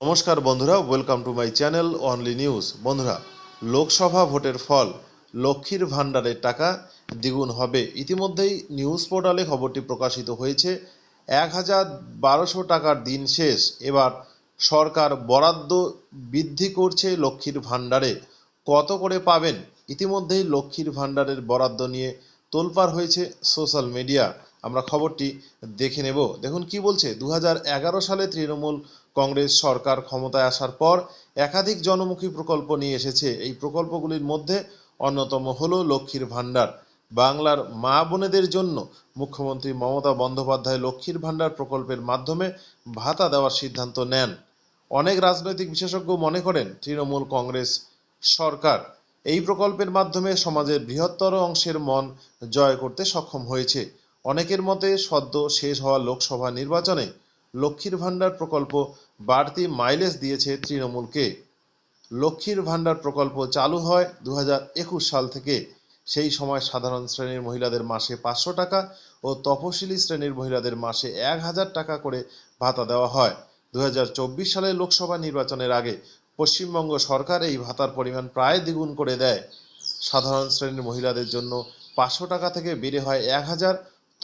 নমস্কার বন্ধুরা welcome to my channel only news বন্ধুরা, লোকসভা ভোটের ফল, লক্ষ্মীর ভাণ্ডারের টাকা দ্বিগুণ হবে। ইতিমধ্যেই নিউজ পোর্টালে খবরটি প্রকাশিত হয়েছে। এক হাজার বারোশো টাকার দিন শেষ। এবার সরকার বরাদ্দ বৃদ্ধি করছে লক্ষ্মীর ভাণ্ডারে। কত করে পাবেন? ইতিমধ্যেই লক্ষ্মীর ভাণ্ডারের বরাদ্দ নিয়ে তোলপাড় হয়েছে সোশ্যাল মিডিয়া আমরা খবরটি দেখে নেব। দেখুন কি বলছে, দু হাজার এগারো সালে তৃণমূল কংগ্রেস সরকার ক্ষমতায় আসার পর একাধিক জনমুখী প্রকল্প নিয়ে এসেছে। এই প্রকল্পগুলির মধ্যে অন্যতম হল লক্ষ্মীর ভাণ্ডার। বাংলার মা বোনেদের জন্য মুখ্যমন্ত্রী মমতা বন্দ্যোপাধ্যায় লক্ষ্মীর ভাণ্ডার প্রকল্পের মাধ্যমে ভাতা দেওয়ার সিদ্ধান্ত নেন। অনেক রাজনৈতিক বিশেষজ্ঞ মনে করেন, তৃণমূল কংগ্রেস সরকার এই প্রকল্পের মাধ্যমে সমাজের বৃহত্তর অংশের মন জয় করতে সক্ষম হয়েছে। অনেকের মতে সদ্য শেষ হওয়া লোকসভা নির্বাচনে লক্ষ্মীর ভাণ্ডার প্রকল্প বাড়তি মাইলেজ দিয়েছে তৃণমূলকে। লক্ষ্মীর ভাণ্ডার প্রকল্প চালু হয় দু হাজার একুশ সাল থেকে। সেই সময় সাধারণ শ্রেণির মহিলাদের মাসে পাঁচশো টাকা ও তপশিলি শ্রেণির মহিলাদের মাসে এক হাজার টাকা করে ভাতা দেওয়া হয়। দু সালে লোকসভা নির্বাচনের আগে পশ্চিমবঙ্গ সরকার এই ভাতার পরিমাণ প্রায় দ্বিগুণ করে দেয়। সাধারণ শ্রেণির মহিলাদের জন্য পাঁচশো টাকা থেকে বেড়ে হয় এক হাজার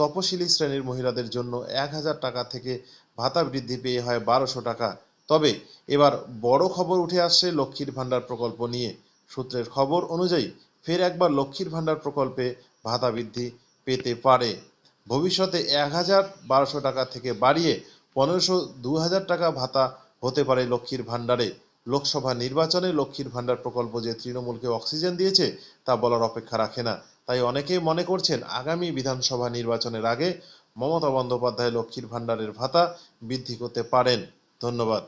তপশিলি শ্রেণির মহিলাদের জন্য এক হাজার টাকা থেকে ভাতা বৃদ্ধি পেয়ে হয় বারোশো টাকা। তবে এবার বড় খবর উঠে আসছে লক্ষ্মীর ভাণ্ডার প্রকল্প নিয়ে। সূত্রের খবর অনুযায়ী ফের একবার লক্ষ্মীর ভাণ্ডার প্রকল্পে ভাতা বৃদ্ধি পেতে পারে। ভবিষ্যতে এক হাজার বারোশো টাকা থেকে বাড়িয়ে পনেরোশো দু হাজার টাকা ভাতা হতে পারে লক্ষ্মীর ভাণ্ডারে। লোকসভা নির্বাচনে লক্ষ্মীর ভাণ্ডার প্রকল্প যে তৃণমূলকে অক্সিজেন দিয়েছে তা বলার অপেক্ষা রাখে না। তাই অনেকেই মনে করছেন আগামী বিধানসভা নির্বাচনের আগে মমতা বন্দ্যোপাধ্যায় লক্ষ্মীর ভাণ্ডারের ভাতা বৃদ্ধি করতে পারেন। ধন্যবাদ।